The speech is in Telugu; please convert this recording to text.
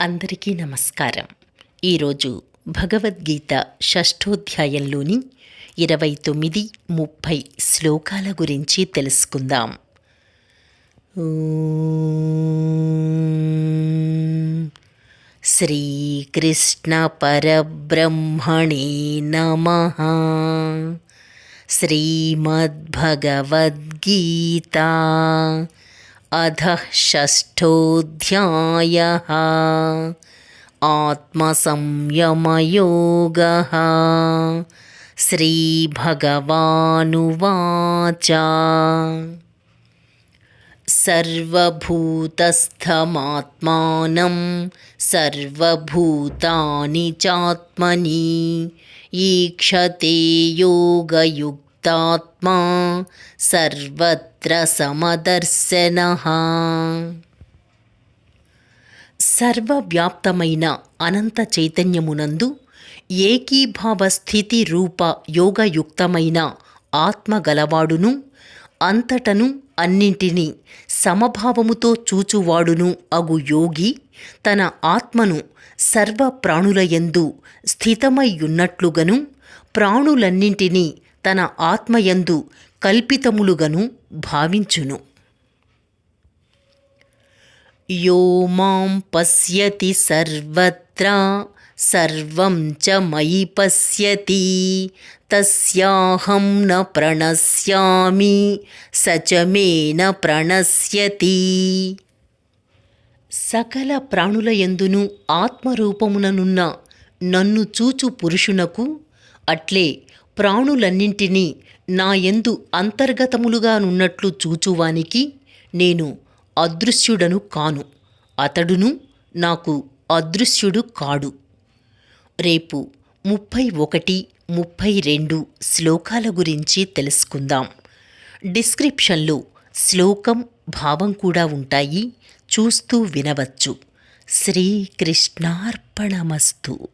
అందరికీ నమస్కారం. ఈరోజు భగవద్గీత షష్ఠోధ్యాయంలోని ఇరవై తొమ్మిది ముప్పై శ్లోకాల గురించి తెలుసుకుందాం. శ్రీకృష్ణ పరబ్రహ్మణే నమ. శ్రీమద్భగవద్గీతా अधः षष्ठोऽध्यायः। आत्मसंयमयोगः। श्रीभगवानुवाच। सर्वभूतस्थमात्मानं सर्वभूतानि चात्मनि ईक्षते योगयुक् తాత్మా సర్వత్ర సమదర్శన. సర్వవ్యాప్తమైన అనంత చైతన్యమునందు ఏకీభావ స్థితి రూప యోగయుక్తమైన ఆత్మ గలవాడును అంతటను అన్నింటినీ సమభావముతో చూచువాడును అగు యోగి తన ఆత్మను సర్వ ప్రాణులయందు స్థితమయ్యున్నట్లుగను ప్రాణులన్నింటినీ తన ఆత్మయందు కల్పితములుగను భావించును. యో మాం పశ్యతి సర్వత్రా సర్వం చ మయి పశ్యతి తస్యాహం న ప్రణశ్యామి సచమే న ప్రణశ్యతి. సకల ప్రాణులయందును ఆత్మరూపముననున్న నన్ను చూచు పురుషునకు అట్లే ప్రాణులన్నింటినీ నాయందు అంతర్గతములుగానున్నట్లు చూచువానికి నేను అదృశ్యుడను కాను. అతడును నాకు అదృశ్యుడు కాడు. రేపు ముప్పై ఒకటి ముప్పై రెండు శ్లోకాల గురించి తెలుసుకుందాం. డిస్క్రిప్షన్లో శ్లోకం భావం కూడా ఉంటాయి. చూస్తూ వినవచ్చు. శ్రీకృష్ణార్పణమస్తు.